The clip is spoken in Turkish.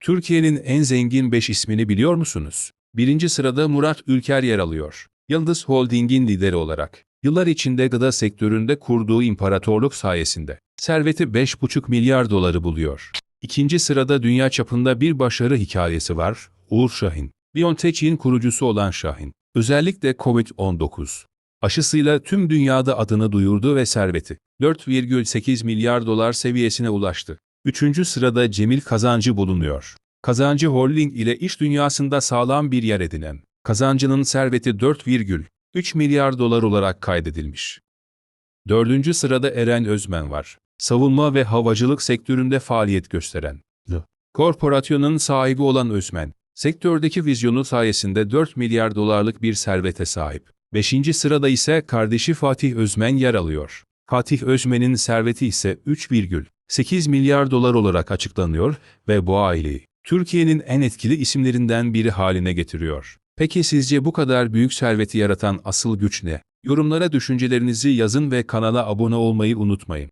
Türkiye'nin en zengin 5 ismini biliyor musunuz? Birinci sırada Murat Ülker yer alıyor. Yıldız Holding'in lideri olarak. Yıllar içinde gıda sektöründe kurduğu imparatorluk sayesinde serveti 5,5 milyar doları buluyor. İkinci sırada dünya çapında bir başarı hikayesi var, Uğur Şahin. BioNTech'in kurucusu olan Şahin, özellikle COVID-19 aşısıyla tüm dünyada adını duyurdu ve serveti 4,8 milyar dolar seviyesine ulaştı. Üçüncü sırada Cemil Kazancı bulunuyor. Kazancı Holding ile iş dünyasında sağlam bir yer edinen, kazancının serveti 4,3 milyar dolar olarak kaydedilmiş. Dördüncü sırada Eren Özmen var. Savunma ve havacılık sektöründe faaliyet gösteren. Korporasyonun sahibi olan Özmen, sektördeki vizyonu sayesinde 4 milyar dolarlık bir servete sahip. Beşinci sırada ise kardeşi Fatih Özmen yer alıyor. Fatih Özmen'in serveti ise 3,8 milyar dolar olarak açıklanıyor ve bu aileyi Türkiye'nin en etkili isimlerinden biri haline getiriyor. Peki sizce bu kadar büyük serveti yaratan asıl güç ne? Yorumlara düşüncelerinizi yazın ve kanala abone olmayı unutmayın.